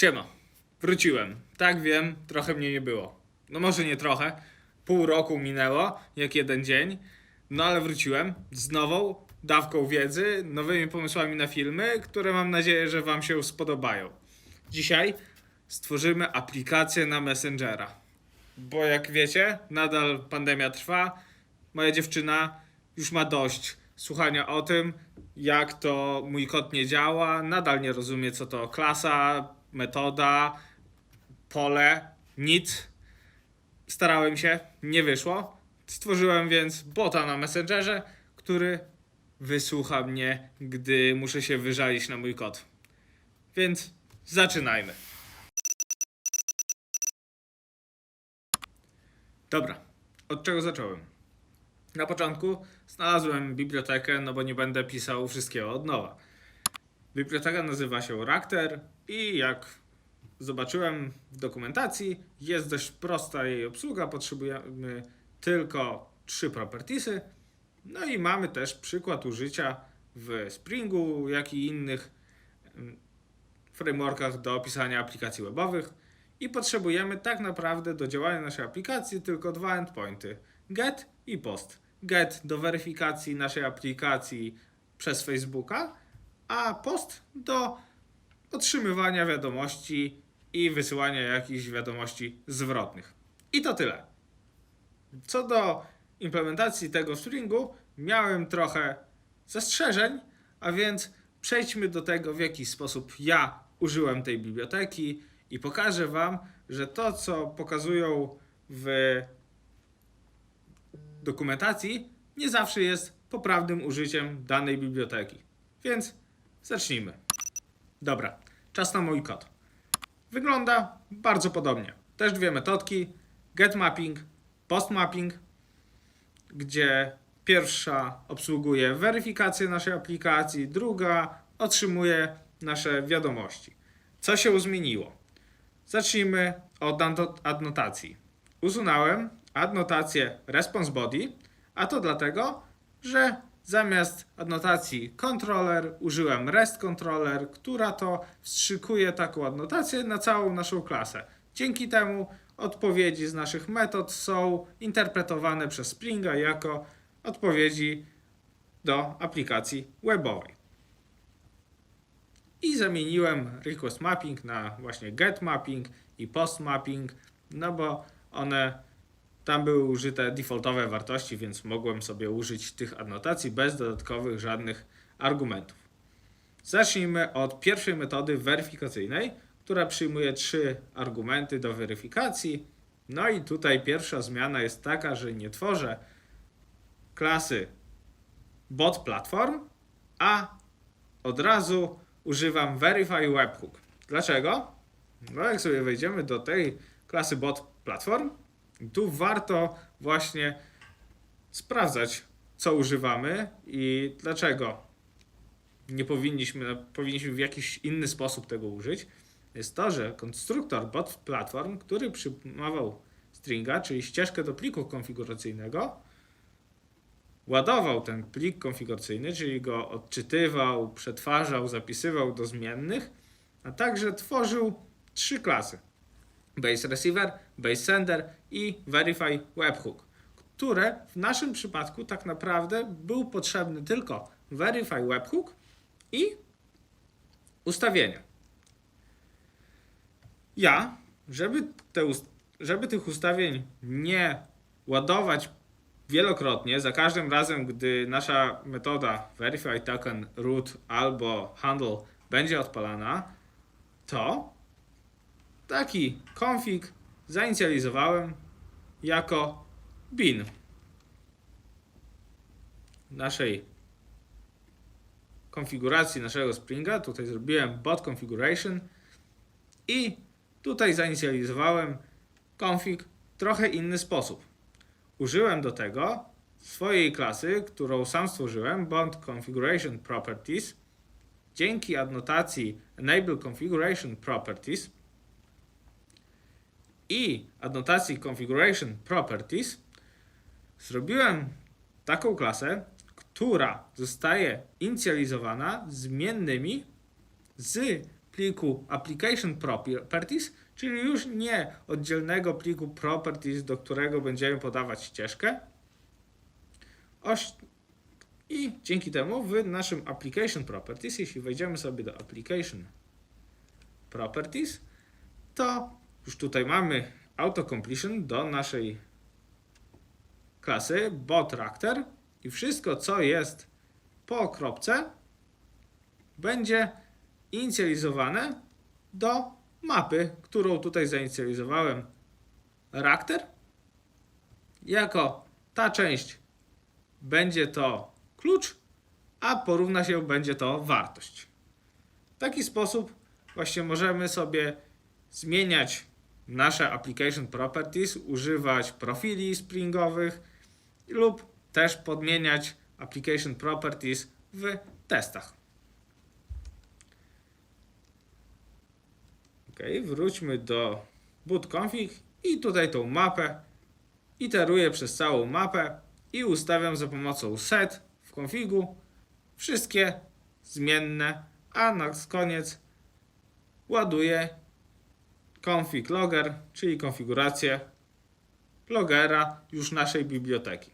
Siema, wróciłem. Tak wiem, trochę mnie nie było. No może nie trochę, pół roku minęło, jak jeden dzień, no ale wróciłem z nową dawką wiedzy, nowymi pomysłami na filmy, które mam nadzieję, że Wam się spodobają. Dzisiaj stworzymy aplikację na Messengera. Bo jak wiecie, nadal pandemia trwa. Moja dziewczyna już ma dość słuchania o tym, jak to mój kod nie działa. Nadal nie rozumie, co to klasa, metoda, pole, nic. Starałem się, nie wyszło. Stworzyłem więc bota na Messengerze, który wysłucha mnie, gdy muszę się wyżalić na mój kod. Więc zaczynajmy. Dobra, od czego zacząłem? Na początku znalazłem bibliotekę, no bo nie będę pisał wszystkiego od nowa. Biblioteka nazywa się Rakter i jak zobaczyłem w dokumentacji, jest dość prosta jej obsługa. Potrzebujemy tylko trzy propertiesy. No i mamy też przykład użycia w Springu, jak i innych mm, frameworkach do pisania aplikacji webowych. I potrzebujemy tak naprawdę do działania naszej aplikacji tylko dwa endpointy: get i post. Get do weryfikacji naszej aplikacji przez Facebooka, a post do otrzymywania wiadomości i wysyłania jakichś wiadomości zwrotnych. I to tyle. Co do implementacji tego stringu, miałem trochę zastrzeżeń, a więc przejdźmy do tego, w jaki sposób ja użyłem tej biblioteki i pokażę Wam, że to, co pokazują w dokumentacji, nie zawsze jest poprawnym użyciem danej biblioteki. Więc zacznijmy. Dobra, czas na mój kod. Wygląda bardzo podobnie. Też dwie metodki: getMapping, postmapping, gdzie pierwsza obsługuje weryfikację naszej aplikacji, druga otrzymuje nasze wiadomości. Co się zmieniło? Zacznijmy od adnotacji. Usunąłem adnotację response body, a to dlatego, że zamiast adnotacji controller użyłem rest controller, która to wstrzykuje taką adnotację na całą naszą klasę. Dzięki temu odpowiedzi z naszych metod są interpretowane przez Springa jako odpowiedzi do aplikacji webowej. I zamieniłem request mapping na właśnie get mapping i post mapping, no bo one tam były użyte defaultowe wartości, więc mogłem sobie użyć tych adnotacji bez dodatkowych żadnych argumentów. Zacznijmy od pierwszej metody weryfikacyjnej, która przyjmuje trzy argumenty do weryfikacji. No i tutaj pierwsza zmiana jest taka, że nie tworzę klasy bot platform, a od razu używam verify webhook. Dlaczego? No jak sobie wejdziemy do tej klasy bot platform, tu warto właśnie sprawdzać, co używamy i dlaczego nie powinniśmy, powinniśmy w jakiś inny sposób tego użyć. Jest to, że konstruktor bot platform, który przyjmował stringa, czyli ścieżkę do pliku konfiguracyjnego, ładował ten plik konfiguracyjny, czyli go odczytywał, przetwarzał, zapisywał do zmiennych, a także tworzył trzy klasy: Base Receiver, Base Sender i Verify Webhook, które w naszym przypadku tak naprawdę był potrzebny tylko Verify Webhook i ustawienia. Ja, żeby, te, żeby tych ustawień nie ładować wielokrotnie, za każdym razem, gdy nasza metoda verify token root albo handle będzie odpalana, to taki config zainicjalizowałem jako bin naszej konfiguracji naszego Springa. Tutaj zrobiłem bot configuration i tutaj zainicjalizowałem config w trochę inny sposób. Użyłem do tego swojej klasy, którą sam stworzyłem, bot configuration properties. Dzięki adnotacji enable configuration properties i adnotacji configuration properties zrobiłem taką klasę, która zostaje inicjalizowana zmiennymi z pliku application properties, czyli już nie oddzielnego pliku properties, do którego będziemy podawać ścieżkę. I dzięki temu w naszym application properties, jeśli wejdziemy sobie do application properties, to już tutaj mamy autocompletion do naszej klasy botRactor i wszystko co jest po kropce będzie inicjalizowane do mapy, którą tutaj zainicjalizowałem Ractor. Jako ta część będzie to klucz, a porówna się będzie to wartość. W taki sposób właśnie możemy sobie zmieniać nasze application properties, używać profili springowych lub też podmieniać application properties w testach. Ok, wróćmy do boot config i tutaj tą mapę iteruję przez całą mapę i ustawiam za pomocą set w konfigu wszystkie zmienne, a na koniec ładuję config logger, czyli konfigurację logera już naszej biblioteki.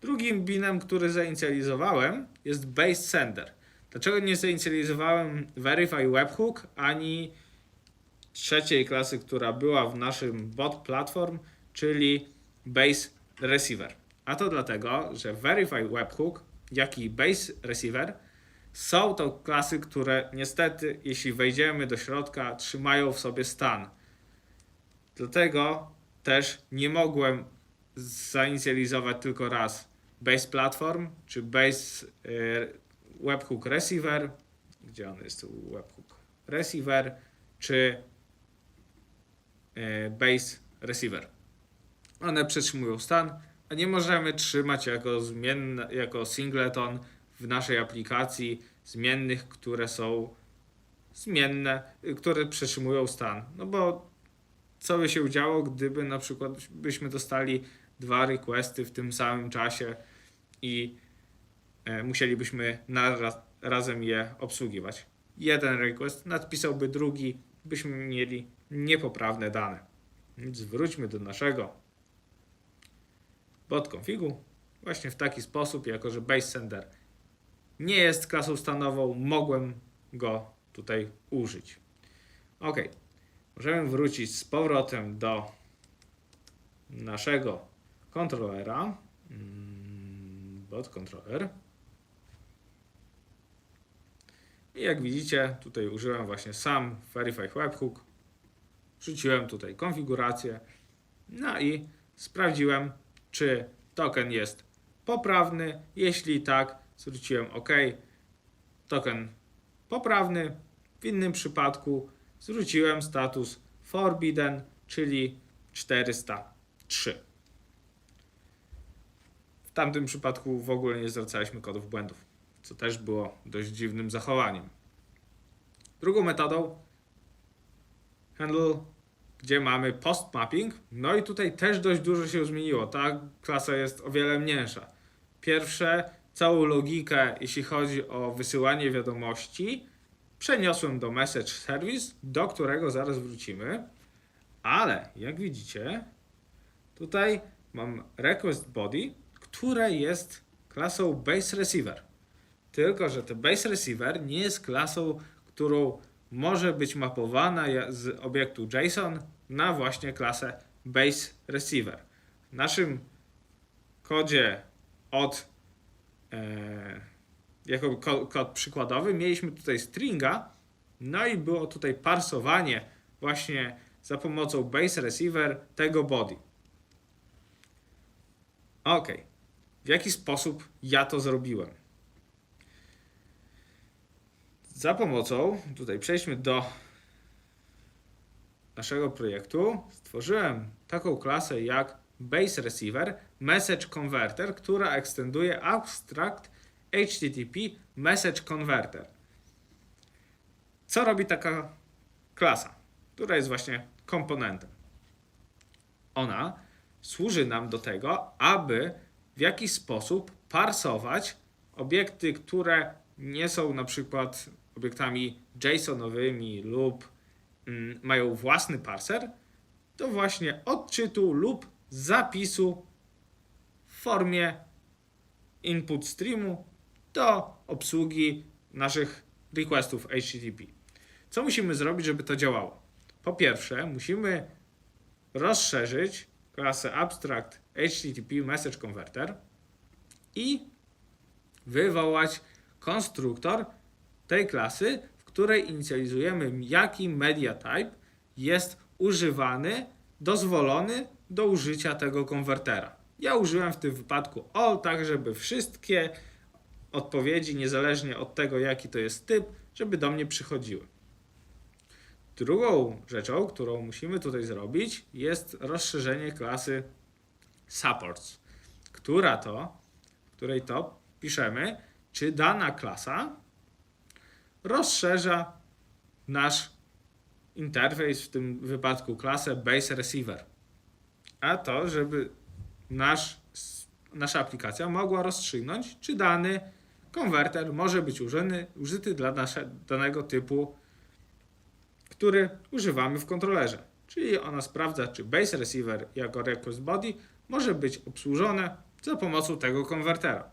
Drugim binem, który zainicjalizowałem jest base sender. Dlaczego nie zainicjalizowałem verify webhook ani trzeciej klasy, która była w naszym bot platform, czyli base receiver? A to dlatego, że verify webhook, jak i base receiver są to klasy, które niestety, jeśli wejdziemy do środka, trzymają w sobie stan. Dlatego też nie mogłem zainicjalizować tylko raz base platform czy base y, webhook receiver, gdzie on jest webhook receiver, czy y, base receiver. One przetrzymują stan, a nie możemy trzymać jako zmienne, jako singleton w naszej aplikacji zmiennych, które są zmienne, które przetrzymują stan. No bo co by się działo, gdyby na przykład byśmy dostali dwa requesty w tym samym czasie i e, musielibyśmy naraz, razem je obsługiwać. Jeden request nadpisałby drugi, byśmy mieli niepoprawne dane. Więc wróćmy do naszego bot configu właśnie w taki sposób, jako że base sender nie jest klasą stanową, mogłem go tutaj użyć. Ok, możemy wrócić z powrotem do naszego kontrolera. Mm, Bot controller. I jak widzicie, tutaj użyłem właśnie sam Verify Webhook. Wrzuciłem tutaj konfigurację. No i sprawdziłem, czy token jest poprawny. Jeśli tak, zwróciłem OK. Token poprawny. W innym przypadku zwróciłem status forbidden, czyli 403. W tamtym przypadku w ogóle nie zwracaliśmy kodów błędów, co też było dość dziwnym zachowaniem. Drugą metodą handle, gdzie mamy post mapping, no i tutaj też dość dużo się zmieniło. Ta klasa jest o wiele mniejsza. Pierwsze, całą logikę, jeśli chodzi o wysyłanie wiadomości, przeniosłem do message service, do którego zaraz wrócimy. Ale jak widzicie, tutaj mam request body, które jest klasą base receiver. Tylko, że to base receiver nie jest klasą, którą może być mapowana z obiektu JSON na właśnie klasę base receiver. W naszym kodzie od jako ko- kod przykładowy mieliśmy tutaj stringa, no i było tutaj parsowanie właśnie za pomocą base receiver tego body. Ok. W jaki sposób ja to zrobiłem? Za pomocą, tutaj przejdźmy do naszego projektu, stworzyłem taką klasę jak base receiver message converter, która ekstenduje abstract HTTP message converter. Co robi taka klasa, która jest właśnie komponentem? Ona służy nam do tego, aby w jakiś sposób parsować obiekty, które nie są na przykład obiektami JSONowymi lub mm, mają własny parser, to właśnie odczytu lub zapisu w formie input streamu do obsługi naszych requestów HTTP. Co musimy zrobić, żeby to działało? Po pierwsze, musimy rozszerzyć klasę abstract HTTP message converter i wywołać konstruktor tej klasy, w której inicjalizujemy jaki media type jest używany, dozwolony do użycia tego konwertera. Ja użyłem w tym wypadku all, tak żeby wszystkie odpowiedzi, niezależnie od tego jaki to jest typ, żeby do mnie przychodziły. Drugą rzeczą, którą musimy tutaj zrobić, jest rozszerzenie klasy supports, która to, której to piszemy, czy dana klasa rozszerza nasz interfejs, w tym wypadku klasę base receiver. A to, żeby nasz, nasza aplikacja mogła rozstrzygnąć, czy dany konwerter może być użyty, użyty dla nasze, danego typu, który używamy w kontrolerze. Czyli ona sprawdza, czy base receiver jako request body może być obsłużone za pomocą tego konwertera.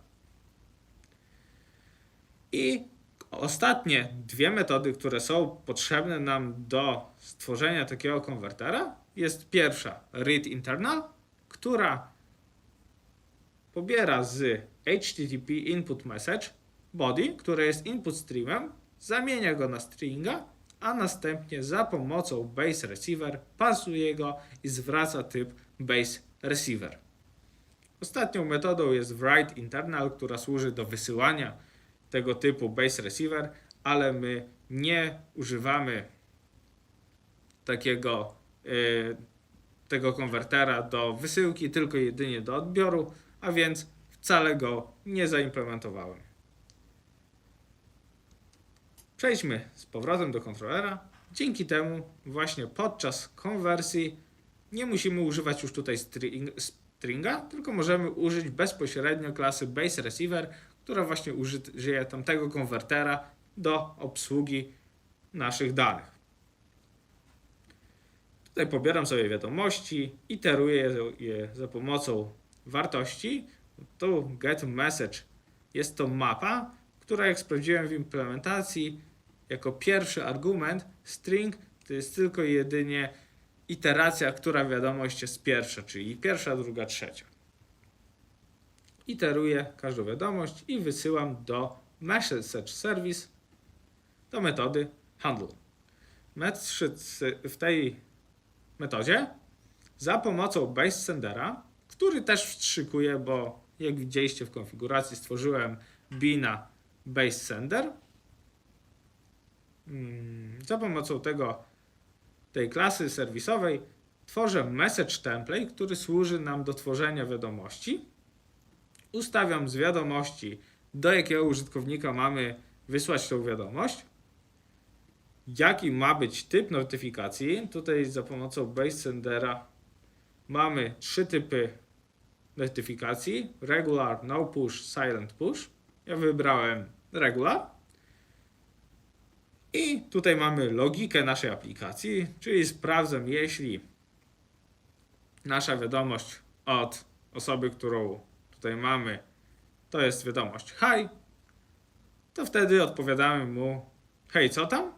I ostatnie dwie metody, które są potrzebne nam do stworzenia takiego konwertera, jest pierwsza read internal, która pobiera z HTTP input message body, które jest input streamem, zamienia go na stringa, a następnie za pomocą base receiver pasuje go i zwraca typ base receiver. Ostatnią metodą jest write internal, która służy do wysyłania tego typu base receiver, ale my nie używamy takiego y, tego konwertera do wysyłki, tylko jedynie do odbioru, a więc wcale go nie zaimplementowałem. Przejdźmy z powrotem do kontrolera. Dzięki temu właśnie podczas konwersji nie musimy używać już tutaj string, stringa, tylko możemy użyć bezpośrednio klasy base receiver, która właśnie użyje tamtego konwertera do obsługi naszych danych. Tutaj pobieram sobie wiadomości, iteruję je za pomocą wartości. Tu get message jest to mapa, która jak sprawdziłem w implementacji, jako pierwszy argument string to jest tylko jedynie iteracja, która wiadomość jest pierwsza, czyli pierwsza, druga, trzecia. Iteruję każdą wiadomość i wysyłam do message service, do metody handle. W tej metodzie za pomocą base sendera, który też wstrzykuje, bo jak widzieliście w konfiguracji stworzyłem bina base sender. Mm, Za pomocą tego, tej klasy serwisowej tworzę message template, który służy nam do tworzenia wiadomości. Ustawiam z wiadomości, do jakiego użytkownika mamy wysłać tą wiadomość. Jaki ma być typ notyfikacji? Tutaj za pomocą base sendera mamy trzy typy notyfikacji: regular, no push, silent push. Ja wybrałem regular. I tutaj mamy logikę naszej aplikacji, czyli sprawdzam, jeśli nasza wiadomość od osoby, którą tutaj mamy, to jest wiadomość. Hi, to wtedy odpowiadamy mu hej, co tam?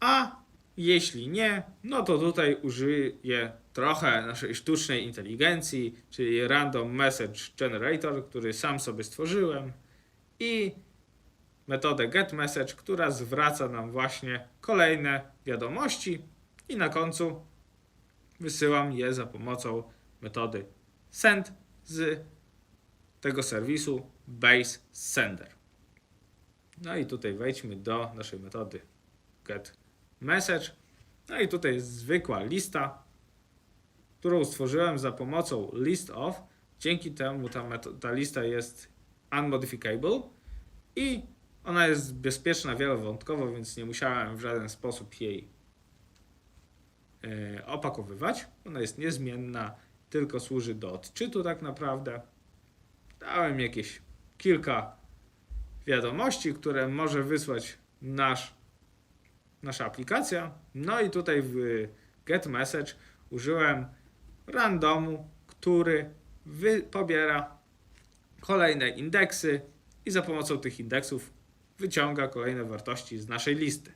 A jeśli nie, no to tutaj użyję trochę naszej sztucznej inteligencji, czyli Random Message Generator, który sam sobie stworzyłem i metodę getMessage, która zwraca nam właśnie kolejne wiadomości i na końcu wysyłam je za pomocą metody send z tego serwisu base sender. No i tutaj wejdźmy do naszej metody get message. No i tutaj jest zwykła lista, którą stworzyłem za pomocą list of. Dzięki temu ta, ta lista jest unmodificable i ona jest bezpieczna wielowątkowo, więc nie musiałem w żaden sposób jej e, opakowywać. Ona jest niezmienna, tylko służy do odczytu tak naprawdę. Dałem jakieś kilka wiadomości, które może wysłać nasz, nasza aplikacja. No i tutaj w get message użyłem randomu, który wy, pobiera kolejne indeksy i za pomocą tych indeksów wyciąga kolejne wartości z naszej listy.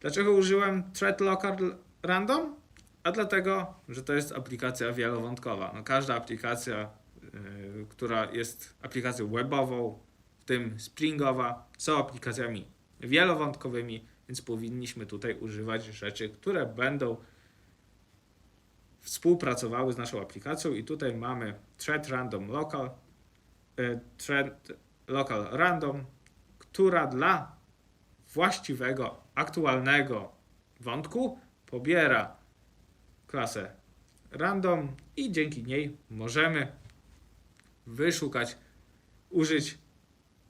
Dlaczego użyłem thread local random? A dlatego, że to jest aplikacja wielowątkowa. No, każda aplikacja, yy, która jest aplikacją webową, w tym Springowa, są aplikacjami wielowątkowymi, więc powinniśmy tutaj używać rzeczy, które będą współpracowały z naszą aplikacją i tutaj mamy thread random local, yy, thread local random, która dla właściwego, aktualnego wątku pobiera klasę random i dzięki niej możemy wyszukać, użyć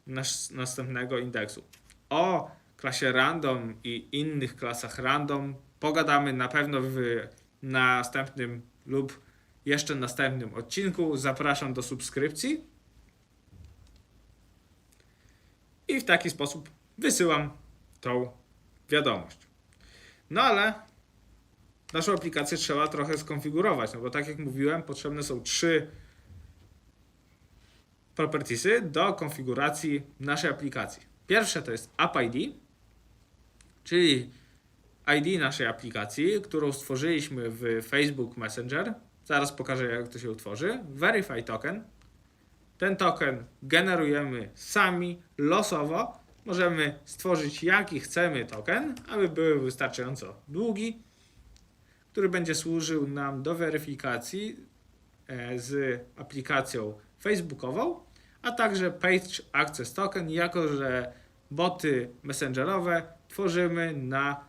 nas, następnego indeksu. O klasie random i innych klasach random pogadamy na pewno w następnym lub jeszcze następnym odcinku. Zapraszam do subskrypcji. I w taki sposób wysyłam tą wiadomość. No ale naszą aplikację trzeba trochę skonfigurować, no bo tak jak mówiłem, potrzebne są trzy propertiesy do konfiguracji naszej aplikacji. Pierwsze to jest App ID, czyli ID naszej aplikacji, którą stworzyliśmy w Facebook Messenger. Zaraz pokażę, jak to się utworzy. Verify token. Ten token generujemy sami, losowo. Możemy stworzyć jaki chcemy token, aby był wystarczająco długi, który będzie służył nam do weryfikacji e, z aplikacją facebookową, a także Page Access Token, jako że boty messengerowe tworzymy na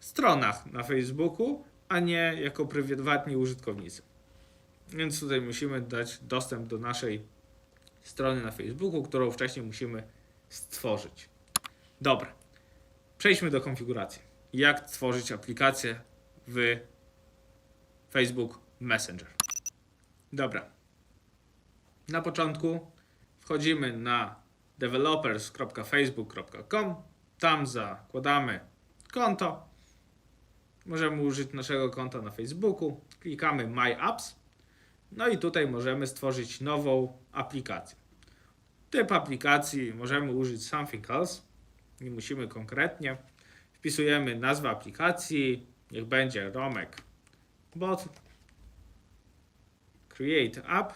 stronach na Facebooku, a nie jako prywatni użytkownicy. Więc tutaj musimy dać dostęp do naszej strony na Facebooku, którą wcześniej musimy stworzyć. Dobra, przejdźmy do konfiguracji. Jak stworzyć aplikację w Facebook Messenger. Dobra. Na początku wchodzimy na developers.facebook.com. Tam zakładamy konto. Możemy użyć naszego konta na Facebooku. Klikamy My Apps. No i tutaj możemy stworzyć nową aplikację. Typ aplikacji możemy użyć something else. Nie musimy konkretnie. Wpisujemy nazwę aplikacji. Niech będzie Romek bot. Create app.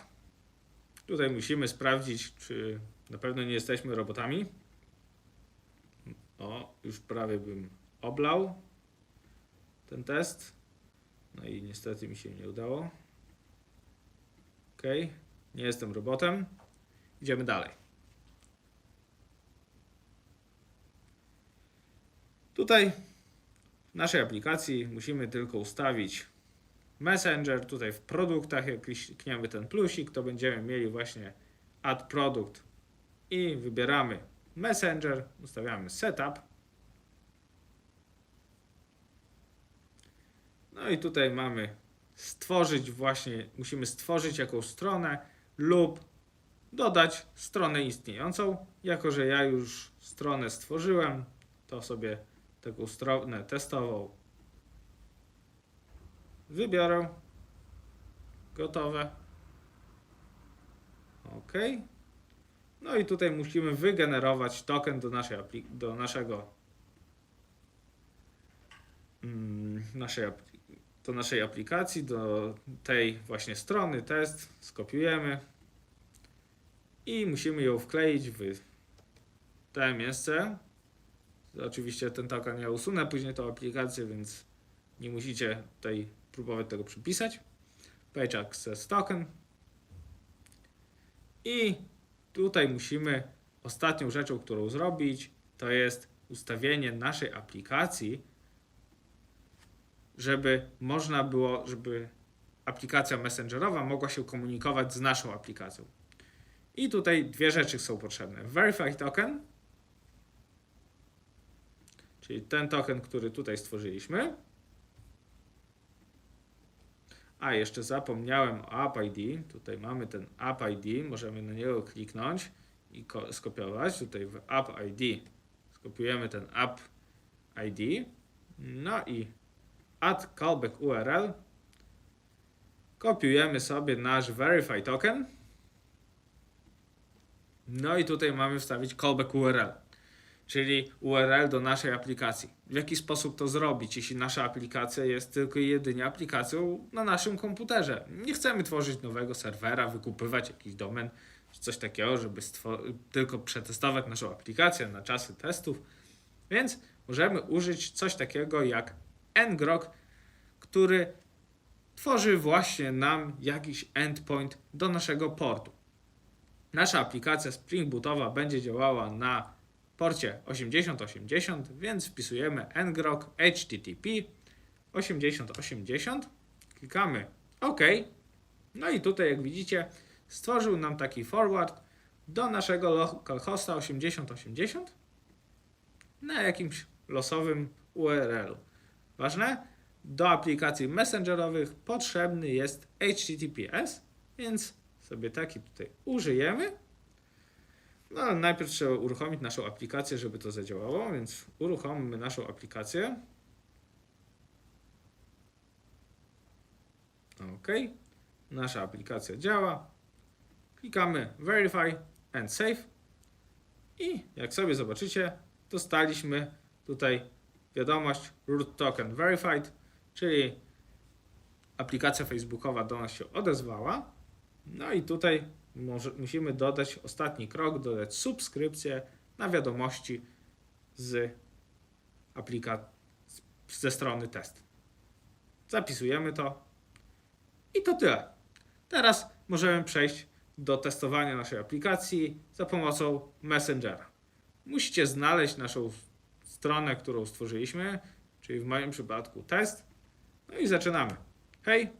Tutaj musimy sprawdzić, czy na pewno nie jesteśmy robotami. O, już prawie bym oblał ten test. No i niestety mi się nie udało. Ok, nie jestem robotem. Idziemy dalej. Tutaj w naszej aplikacji musimy tylko ustawić Messenger. Tutaj w produktach, jak klikniemy ten plusik, to będziemy mieli właśnie Add Product i wybieramy Messenger, ustawiamy Setup. No i tutaj mamy stworzyć właśnie, musimy stworzyć jakąś stronę lub dodać stronę istniejącą. Jako, że ja już stronę stworzyłem, to sobie taką stronę testową wybiorę. Gotowe. OK. No i tutaj musimy wygenerować token do, naszej do naszego mm, naszej, do naszej aplikacji, do tej właśnie strony test. Skopiujemy i musimy ją wkleić w te miejsce. Oczywiście ten token ja usunę później tą aplikację, więc nie musicie tutaj próbować tego przypisać. Page Access Token. I tutaj musimy ostatnią rzeczą, którą zrobić, to jest ustawienie naszej aplikacji, żeby można było, żeby aplikacja messengerowa mogła się komunikować z naszą aplikacją. I tutaj dwie rzeczy są potrzebne. Verify token, czyli ten token, który tutaj stworzyliśmy. A, jeszcze zapomniałem o App ID. Tutaj mamy ten App ID, możemy na niego kliknąć i ko- skopiować. Tutaj w App ID Skopiujemy ten app ID. No i add callback URL. Kopiujemy sobie nasz verify token. No i tutaj mamy wstawić callback URL, czyli URL do naszej aplikacji. W jaki sposób to zrobić, jeśli nasza aplikacja jest tylko i jedynie aplikacją na naszym komputerze? Nie chcemy tworzyć nowego serwera, wykupywać jakiś domen czy coś takiego, żeby tylko przetestować naszą aplikację na czasy testów. Więc możemy użyć coś takiego jak ngrok, który tworzy właśnie nam jakiś endpoint do naszego portu. Nasza aplikacja Spring Bootowa będzie działała na porcie 8080, więc wpisujemy ngrok http 8080, klikamy OK. No i tutaj jak widzicie stworzył nam taki forward do naszego localhosta 8080 na jakimś losowym URL-u. Ważne? Do aplikacji messengerowych potrzebny jest HTTPS, więc sobie taki tutaj użyjemy. No najpierw trzeba uruchomić naszą aplikację, żeby to zadziałało, więc uruchomimy naszą aplikację. OK. Nasza aplikacja działa. Klikamy Verify and Save. I jak sobie zobaczycie, dostaliśmy tutaj wiadomość root token verified, czyli aplikacja facebookowa do nas się odezwała. No i tutaj może, musimy dodać ostatni krok, dodać subskrypcję na wiadomości z aplikacji ze strony test. Zapisujemy to i to tyle. Teraz możemy przejść do testowania naszej aplikacji za pomocą Messengera. Musicie znaleźć naszą stronę, którą stworzyliśmy, czyli w moim przypadku test. No i zaczynamy. Hej!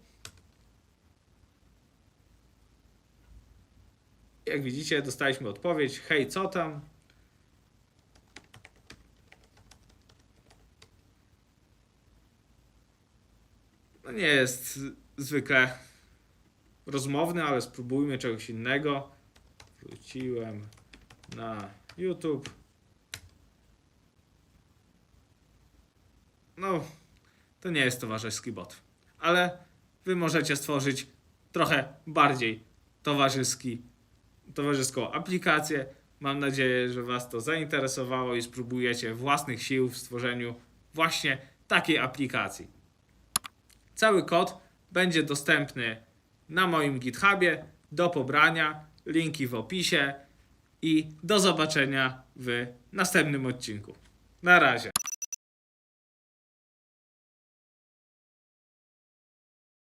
Jak widzicie, dostaliśmy odpowiedź. Hej, co tam? No nie jest zwykle rozmowny, ale spróbujmy czegoś innego. Wróciłem na YouTube. No, to nie jest towarzyski bot, ale wy możecie stworzyć trochę bardziej towarzyski, towarzyską aplikację. Mam nadzieję, że Was to zainteresowało i spróbujecie własnych sił w stworzeniu właśnie takiej aplikacji. Cały kod będzie dostępny na moim GitHubie do pobrania. Linki w opisie i do zobaczenia w następnym odcinku. Na razie.